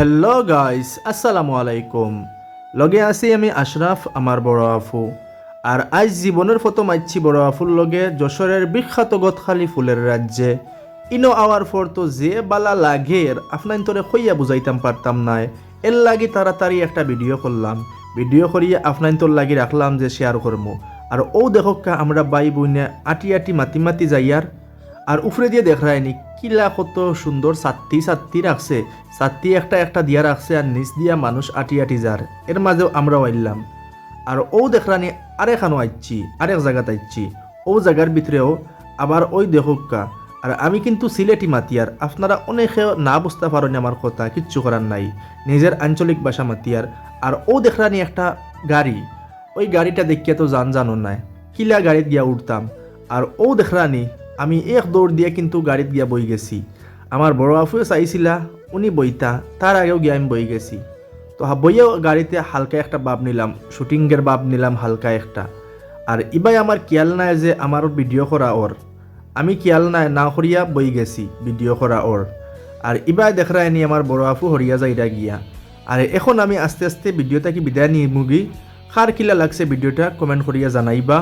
Hello guys আসসালামু আলাইকুম লগে আছি আমি আশরাফ, আমার বড় আফু। আর আজ জীবনের ফটো মাইছি বড় আফুর লগে যশোরের বিখ্যাত গতখালি ফুলের রাজ্যে। ইনো আওয়ার ফর তো যে বালা লাগের, আপনার তোরে কইয়া বুঝাইতাম পারতাম নাই এর লাগি তাড়াতাড়ি একটা ভিডিও করলাম। ভিডিও করিয়ে আপনার তোর লাগি রাখলাম যে শেয়ার করব আর ও দেখকা আমরা বাই বইনে আটি আটি মাতি মাতি যাইয়ার আর উপরে দিয়ে দেখ রায়নি কিলা কত সুন্দর সাত্তি সাত্তি রাখছে। সাত্তি একটা একটা দিয়া রাখছে আর নিচ দিয়া মানুষ আটি আটি যার। এর মাঝেও আমরাও আইলাম। আর ও দেখরানি আরেখানো আইচ্ছি, আরেক জায়গাতে আইচ্ছি। ও জায়গার ভিতরেও আবার ওই দেখকা আর আমি কিন্তু সিলেটি মাতিয়ার আপনারা অনেকে না বুঝতে পারেন আমার কথা, কিচ্ছু করার নাই। নিজের আঞ্চলিক ভাষা মাতিয়ার আর ও দেখরানি একটা গাড়ি। ওই গাড়িটা দেখিয়া তো জান জানো নাই। কিলা গাড়িত গিয়া উঠতাম। আর ও দেখরানি আমি এক দৌড় দিয়ে কিন্তু গাড়িত গিয়া বই গেছি। আমার বড় আফুয়ে চাইছিলা, উনি বইতা তার আগেও গিয়ে আমি বই গেছি। তো বইয়েও গাড়িতে হালকা একটা বাপ নিলাম শুটিংয়ের বাপ নিলাম হালকা একটা। আর ইবাই আমার খেয়াল নাই যে আমার ভিডিও করা ওর আমি খেয়াল নাই, না করিয়া বই গেছি ভিডিও করা ওর আর ইবাই দেখরায়নি আমার বড় আফু হরিয়া যাইরা গিয়া। আর এখন আমি আস্তে আস্তে ভিডিওটা কি বিদায় নিয়ে মুগি কিলা লাগছে ভিডিওটা কমেন্ট করিয়া জানাইবা।